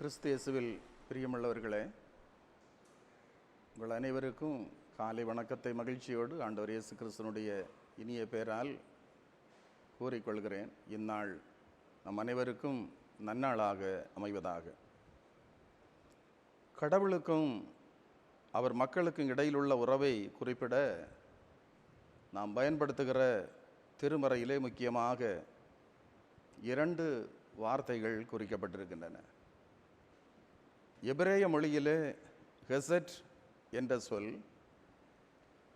கிறிஸ்து இயேசுவில் பிரியமுள்ளவர்களே உங்கள் அனைவருக்கும் காலை வணக்கத்தை மகிழ்ச்சியோடு ஆண்டவர் இயேசு கிறிஸ்தனுடைய இனிய பெயரால் கூறிக்கொள்கிறேன். இந்நாள் நம் அனைவருக்கும் நன்னாளாக அமைவதாக. கடவுளுக்கும் அவர் மக்களுக்கும் இடையிலுள்ள உறவை குறிப்பிட நாம் பயன்படுத்துகிற திருமறையிலே முக்கியமாக இரண்டு வார்த்தைகள் குறிக்கப்பட்டிருக்கின்றன. எபிரேய மொழியிலே ஹெசட் என்ற சொல்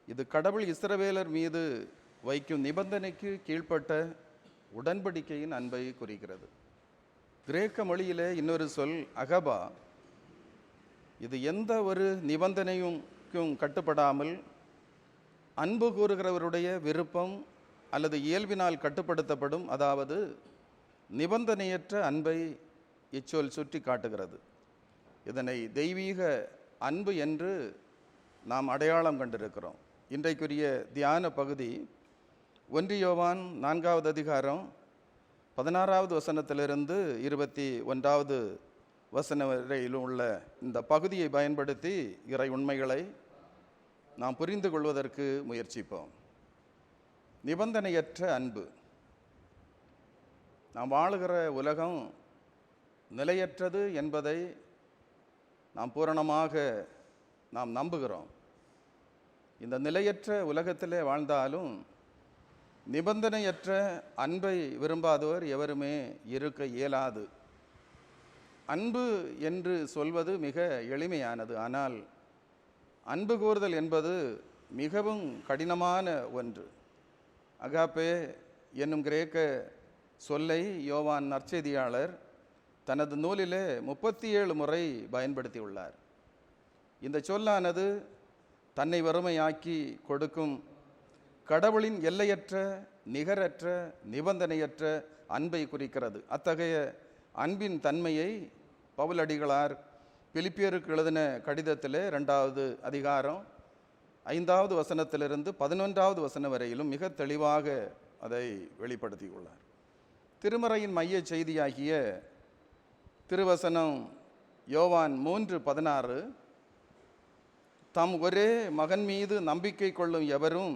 இது கடவுள் இஸ்ரவேலர் மீது வைக்கும் நிபந்தனைக்கு கீழ்ப்பட்ட உடன்படிக்கையின் அன்பை குறிக்கிறது. கிரேக்க மொழியிலே இன்னொரு சொல் அகபா. இது எந்த ஒரு நிபந்தனையும் கட்டுப்படாமல் அன்பு கூறுகிறவருடைய விருப்பம் அல்லது இயல்பினால் கட்டுப்படுத்தப்படும் அதாவது நிபந்தனையற்ற அன்பை இச்சொல் சுற்றி காட்டுகிறது இதனை தெய்வீக அன்பு என்று நாம் அடையாளம் கண்டிருக்கிறோம். இன்றைக்குரிய தியான பகுதி ஒன்றியோவான் நான்காவது அதிகாரம் பதினாறாவது வசனத்திலிருந்து இருபத்தி ஒன்றாவது வசன வரையிலும் உள்ள இந்த பகுதியை பயன்படுத்தி இறை உண்மைகளை நாம் புரிந்து கொள்வதற்கு முயற்சிப்போம். நிபந்தனையற்ற அன்பு. நாம் வாழுகிற உலகம் நிலையற்றது என்பதை நாம் பூரணமாக நாம் நம்புகிறோம். இந்த நிலையற்ற உலகத்திலே வாழ்ந்தாலும் நிபந்தனையற்ற அன்பை விரும்பாதவர் எவருமே இருக்க இயலாது. அன்பு என்று சொல்வது மிக எளிமையானது. ஆனால் அன்பு கூறுதல் என்பது மிகவும் கடினமான ஒன்று. அகாப்பே என்னும் கிரேக்க சொல்லை யோவான் நற்செய்தியாளர் தனது நூலிலே முப்பத்தி ஏழு முறை பயன்படுத்தியுள்ளார். இந்த சொல்லானது தன்னை வறுமையாக்கி கொடுக்கும் கடவுளின் எல்லையற்ற நிகரற்ற நிபந்தனையற்ற அன்பை குறிக்கிறது. அத்தகைய அன்பின் தன்மையை பவுலடிகளார் பிலிப்பியருக்கு எழுதின கடிதத்திலே ரெண்டாவது அதிகாரம் ஐந்தாவது வசனத்திலிருந்து பதினொன்றாவது வசனம் வரையிலும் மிக தெளிவாக அதை வெளிப்படுத்தியுள்ளார். திருமறையின் மைய செய்தியாகிய திருவசனம் யோவான் மூன்று பதினாறு தம் ஒரே மகன் மீது நம்பிக்கை கொள்ளும் எவரும்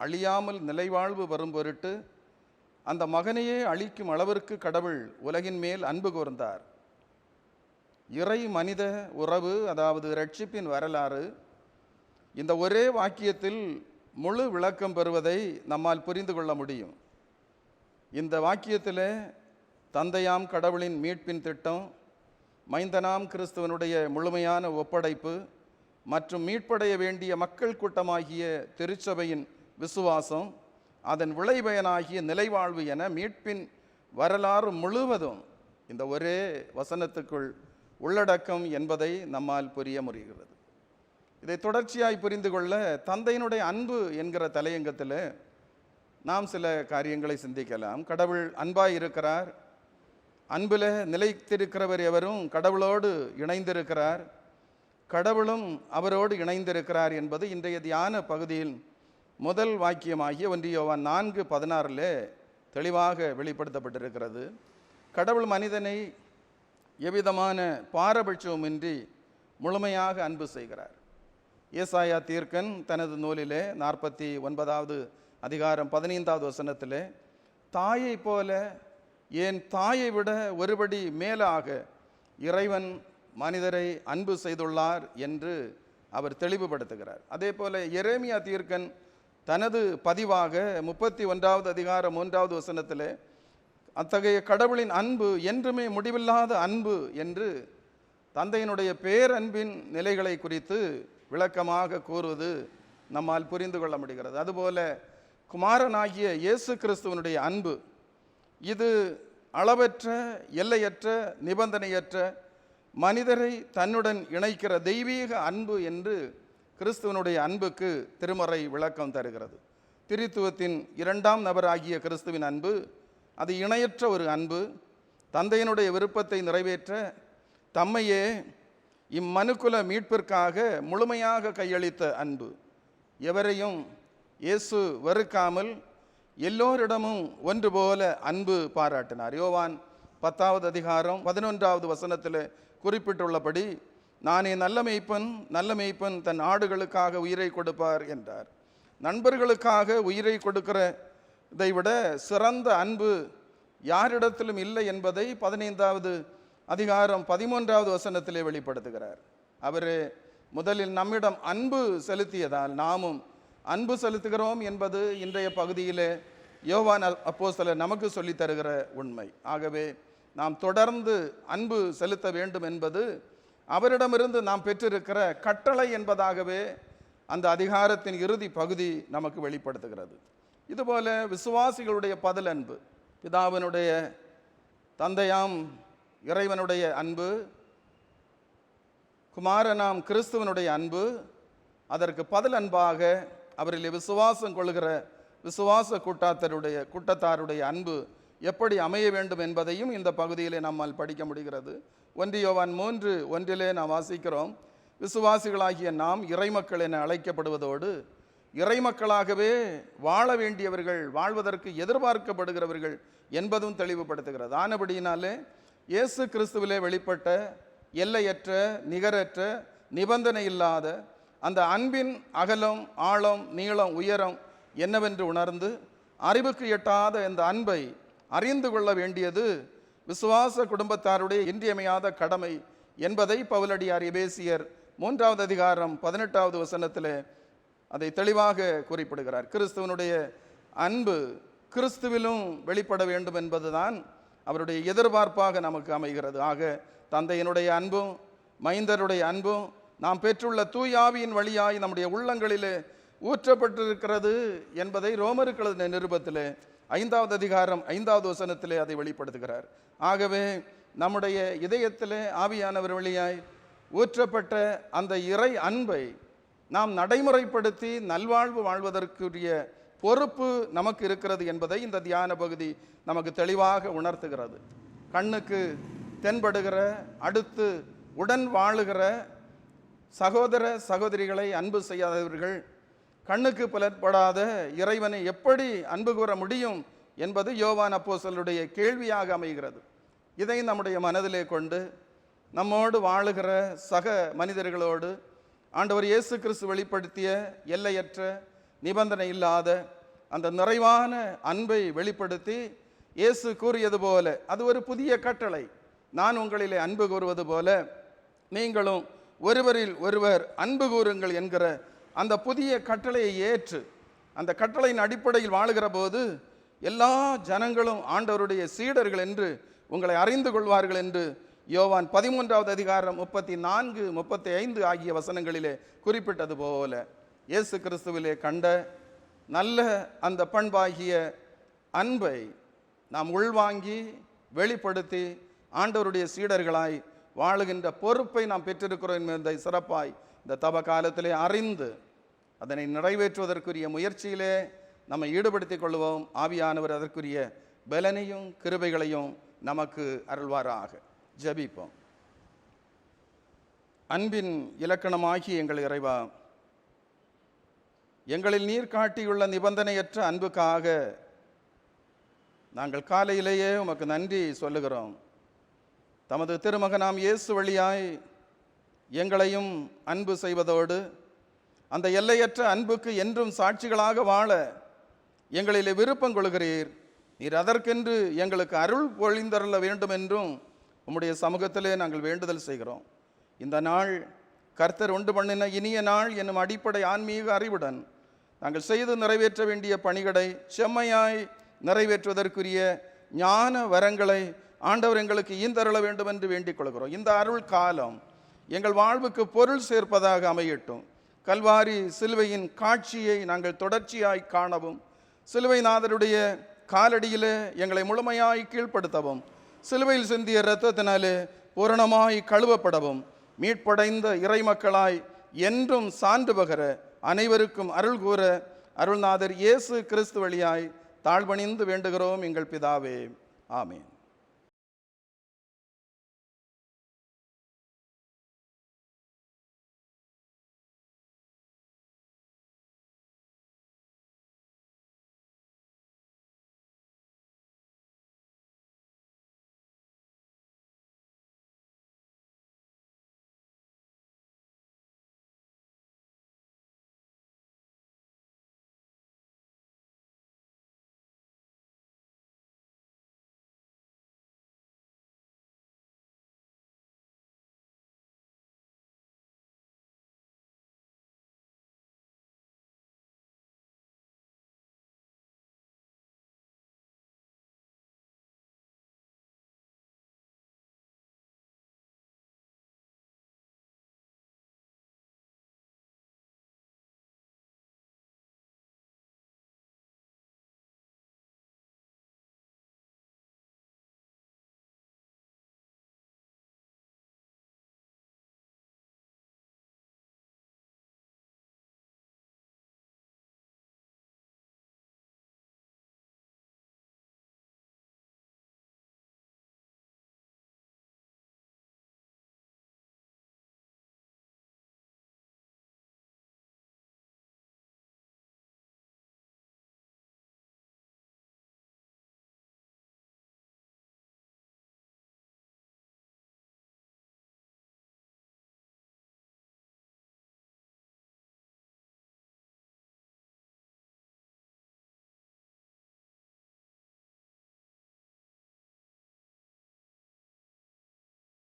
அழியாமல் நிலைவாழ்வு வரும் பொருட்டு அந்த மகனையே அழிக்கும் அளவிற்கு கடவுள் உலகின் மேல் அன்பு கூர்ந்தார். இறை மனித உறவு அதாவது ரட்சிப்பின் வரலாறு இந்த ஒரே வாக்கியத்தில் முழு விளக்கம் பெறுவதை நம்மால் புரிந்து கொள்ள முடியும். இந்த வாக்கியத்தில் தந்தையாம் கடவுளின் மீட்பின் திட்டம் மைந்தனாம் கிறிஸ்துவனுடைய முழுமையான ஒப்படைப்பு மற்றும் மீட்படைய வேண்டிய மக்கள் கூட்டமாகிய திருச்சபையின் விசுவாசம் அதன் விளைபயனாகிய நிலைவாழ்வு என மீட்பின் வரலாறு முழுவதும் இந்த ஒரே வசனத்துக்குள் உள்ளடக்கம் என்பதை நம்மால் புரிய முடிகிறது. இதை தொடர்ச்சியாய் புரிந்து கொள்ள தந்தையினுடைய அன்பு என்கிற தலையங்கத்தில் நாம் சில காரியங்களை சிந்திக்கலாம். கடவுள் அன்பாய் இருக்கிறார் அன்பில் நிலைத்திருக்கிறவர் எவரும் கடவுளோடு இணைந்திருக்கிறார். கடவுளும் அவரோடு இணைந்திருக்கிறார் என்பது இன்றைய தியான பகுதியில் முதல் வாக்கியமாகிய ஒன்றியோவான் நான்கு பதினாறில் தெளிவாக வெளிப்படுத்தப்பட்டிருக்கிறது. கடவுள் மனிதனை எவ்விதமான பாரபட்சமின்றி முழுமையாக அன்பு செய்கிறார். ஏசாயா தீர்க்கன் தனது நூலிலே நாற்பத்தி ஒன்பதாவது அதிகாரம் பதினைந்தாவது வசனத்திலே தாயை போல என் தாயை விட ஒருபடி மேலாக இறைவன் மனிதரை அன்பு செய்துள்ளார் என்று அவர் தெளிவுபடுத்துகிறார். அதே போல எரேமியா தீர்க்கன் தனது பதிவாக முப்பத்தி ஒன்றாவது அதிகாரம் மூன்றாவது வசனத்தில் அத்தகைய கடவுளின் அன்பு என்றுமே முடிவில்லாத அன்பு என்று தந்தையினுடைய பேரன்பின் நிலைகளை குறித்து விளக்கமாக கூறுவது நம்மால் புரிந்து கொள்ள முடிகிறது. அதுபோல குமாரனாகிய இயேசு கிறிஸ்துவனுடைய அன்பு இது அளவற்ற எல்லையற்ற நிபந்தனையற்ற மனிதரை தன்னுடன் இணைக்கிற தெய்வீக அன்பு என்று கிறிஸ்துவனுடைய அன்புக்கு திருமறை விளக்கம் தருகிறது. திரித்துவத்தின் இரண்டாம் நபராகிய கிறிஸ்துவின் அன்பு அது இணையற்ற ஒரு அன்பு தந்தையினுடைய விருப்பத்தை நிறைவேற்ற தம்மையே இம்மனுக்குல மீட்பிற்காக முழுமையாக கையளித்த அன்பு. எவரையும் இயேசு வெறுக்காமல் எல்லோரிடமும் ஒன்று போல அன்பு பாராட்டினார். யோவான் பத்தாவது அதிகாரம் பதினொன்றாவது வசனத்தில் குறிப்பிட்டுள்ளபடி நானே நல்ல மெய்ப்பன் நல்ல மெய்ப்பன் தன் ஆடுகளுக்காக உயிரை கொடுப்பார் என்றார். நண்பர்களுக்காக உயிரை கொடுக்கிற இதை விட சிறந்த அன்பு யாரிடத்திலும் இல்லை என்பதை பதினைந்தாவது அதிகாரம் பதிமூன்றாவது வசனத்திலே வெளிப்படுத்துகிறார். அவர் முதலில் நம்மிடம் அன்பு செலுத்தியதால் நாமும் அன்பு செலுத்துகிறோம் என்பது இன்றைய பகுதியிலே யோவான் அப்போஸ்தலர் நமக்கு சொல்லி தருகிற உண்மை. ஆகவே நாம் தொடர்ந்து அன்பு செலுத்த வேண்டும் என்பது அவரிடமிருந்து நாம் பெற்றிருக்கிற கட்டளை என்பதாகவே அந்த அதிகாரத்தின் இறுதி பகுதி நமக்கு வெளிப்படுத்துகிறது. இதுபோல விசுவாசிகளுடைய பதில் அன்பு பிதாவினுடைய தந்தையாம் இறைவனுடைய அன்பு குமாரனாம் கிறிஸ்துவனுடைய அன்பு அதற்கு பதில் அன்பாக அவரிலே விசுவாசம் கொள்கிற விசுவாச கூட்டாத்தருடைய கூட்டத்தாருடைய அன்பு எப்படி அமைய வேண்டும் என்பதையும் இந்த பகுதியிலே நம்மால் படிக்க முடிகிறது. ஒன்றியோவான் மூன்று ஒன்றிலே நாம் வாசிக்கிறோம். விசுவாசிகளாகிய நாம் இறைமக்கள் என அழைக்கப்படுவதோடு இறைமக்களாகவே வாழ வேண்டியவர்கள் வாழ்வதற்கு எதிர்பார்க்கப்படுகிறவர்கள் என்பதும் தெளிவுபடுத்துகிறது. ஆனபடியினாலே இயேசு கிறிஸ்துவிலே வெளிப்பட்ட எல்லையற்ற நிகரற்ற நிபந்தனை இல்லாத அந்த அன்பின் அகலம் ஆழம் நீளம் உயரம் என்னவென்று உணர்ந்து அறிவுக்கு எட்டாத இந்த அன்பை அறிந்து கொள்ள வேண்டியது விசுவாச குடும்பத்தாருடைய இன்றியமையாத கடமை என்பதை பவுலடியார் எபேசியர் மூன்றாவது அதிகாரம் பதினெட்டாவது வசனத்திலே அதை தெளிவாக குறிப்பிடுகிறார். கிறிஸ்துவனுடைய அன்பு கிறிஸ்துவிலும் வெளிப்பட வேண்டும் என்பதுதான் அவருடைய எதிர்பார்ப்பாக நமக்கு அமைகிறது. ஆக தந்தையினுடைய அன்பும் மைந்தருடைய அன்பும் நாம் பெற்றுள்ள தூயாவியின் வழியாய் நம்முடைய உள்ளங்களிலே ஊற்றப்பட்டிருக்கிறது என்பதை ரோமருக்களது நிருபத்திலே ஐந்தாவது அதிகாரம் ஐந்தாவது வசனத்திலே அதை வெளிப்படுத்துகிறார். ஆகவே நம்முடைய இதயத்திலே ஆவியானவர் வழியாய் ஊற்றப்பட்ட அந்த இறை அன்பை நாம் நடைமுறைப்படுத்தி நல்வாழ்வு வாழ்வதற்குரிய பொறுப்பு நமக்கு இருக்கிறது என்பதை இந்த தியான பகுதி நமக்கு தெளிவாக உணர்த்துகிறது. கண்ணுக்கு தென்படுகிற அடுத்து உடன் வாழுகிற சகோதர சகோதரிகளை அன்பு செய்யாதவர்கள் கண்ணுக்கு புலப்படாத இறைவனை எப்படி அன்பு கூற முடியும் என்பது யோவான் அப்போசலுடைய கேள்வியாக அமைகிறது. இதை நம்முடைய மனதிலே கொண்டு நம்மோடு வாழுகிற சக மனிதர்களோடு ஆண்டவர் இயேசு கிறிஸ்து வெளிப்படுத்திய எல்லையற்ற நிபந்தனை இல்லாத அந்த நிறைவான அன்பை வெளிப்படுத்தி இயேசு கூறியது போல அது ஒரு புதிய கட்டளை. நான் உங்களிலே அன்பு கூறுவது போல நீங்களும் ஒருவரில் ஒருவர் அன்பு கூறுங்கள் என்கிற அந்த புதிய கட்டளையை ஏற்று அந்த கட்டளையின் அடிப்படையில் வாழுகிற போது எல்லா ஜனங்களும் ஆண்டவருடைய சீடர்கள் என்று உங்களை அறிந்து கொள்வார்கள் என்று யோவான் பதிமூன்றாவது அதிகாரம் முப்பத்தி நான்கு முப்பத்தி ஐந்து ஆகிய வசனங்களிலே குறிப்பிட்டது போல இயேசு கிறிஸ்துவிலே கண்ட நல்ல அந்த பண்பாகிய அன்பை நாம் உள்வாங்கி வெளிப்படுத்தி ஆண்டவருடைய சீடர்களாய் வாழுகின்ற பொறுப்பை நாம் பெற்றிருக்கிறோம் என்பதை சிறப்பாய் இந்த தப காலத்திலே அறிந்து அதனை நிறைவேற்றுவதற்குரிய முயற்சியிலே நம்மை ஈடுபடுத்திக் கொள்வோம் ஆவியானவர் அதற்குரிய பலனையும் கிருபைகளையும் நமக்கு அருள்வாராக. ஜபிப்போம். அன்பின் இலக்கணமாகி எங்கள் இறைவா எங்களில் நீர் காட்டியுள்ள நிபந்தனையற்ற அன்புக்காக நாங்கள் காலையிலேயே உமக்கு நன்றி சொல்லுகிறோம். தமது திருமகனாம் இயேசு வழியாய் எங்களையும் அன்பு செய்வதோடு அந்த எல்லையற்ற அன்புக்கு என்றும் சாட்சிகளாக வாழ எங்களிலே விருப்பம் கொள்கிறீர். நீர் அதற்கென்று எங்களுக்கு அருள் பொழிந்தருள வேண்டும் என்றும் உம்முடைய சமூகத்திலே நாங்கள் வேண்டுதல் செய்கிறோம். இந்த நாள் கர்த்தர் உண்டு பண்ணின இனிய நாள் என்னும் அடிப்படை ஆன்மீக அறிவுடன் நாங்கள் செய்து நிறைவேற்ற வேண்டிய பணிகளை செம்மையாய் நிறைவேற்றுவதற்குரிய ஞான வரங்களை ஆண்டவர் எங்களுக்கு ஈந்தருள வேண்டும் என்று வேண்டிக் கொள்கிறோம் இந்த அருள் காலம் எங்கள் வாழ்வுக்கு பொருள் சேர்ப்பதாக அமையட்டும். கல்வாரி சிலுவையின் காட்சியை நாங்கள் தொடர்ச்சியாய் காணவும். சிலுவை நாதருடைய காலடியிலே எங்களை முழுமையாய் கீழ்ப்படுத்தவும். சிலுவையில் சிந்திய இரத்தத்தினாலே பூரணமாய் கழுவப்படவும். மீட்படைந்த இறைமக்களாய் என்றும் சான்று பகர அனைவருக்கும் அருள் கூற அருள்நாதர் இயேசு கிறிஸ்து வழியாய் தாழ்வணிந்து வேண்டுகிறோம் எங்கள் பிதாவே. ஆமேன்.